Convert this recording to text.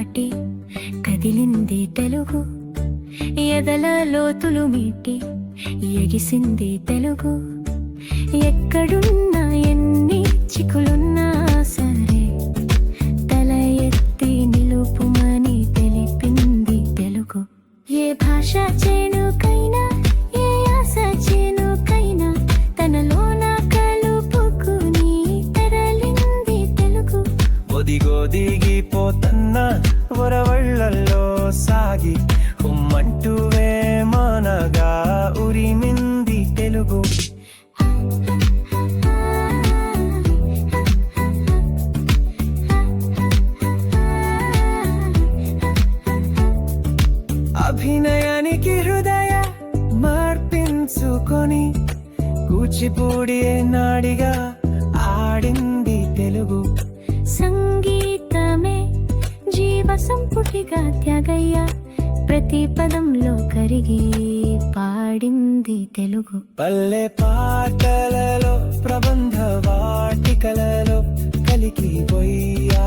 పలికింది తెలుగు ఎదల లోతులు మీటి ఎగిసింది తెలుగు. ఎక్కడున్నా ఎన్ని చిక్కులున్నా సరే తల ఎత్తి నిలుపుమని తెలిపింది తెలుగు. ఏ భాష చేను ఒదిగొదిగిపోతన్న వరవళ్ళల్లో సాగి ఉమ్మంటూ వేమనగా ఉరిమింది తెలుగు. అభినయానికి హృదయ మార్పించుకొని కూచిపూడి నాడిగా ఆడింది సంపుటిగా త్యాగయ్య ప్రతి పదంలో కరిగి పాడింది తెలుగు. పల్లె పాటలలో ప్రబంధ వాటికలలో కలికి పోయ్యా.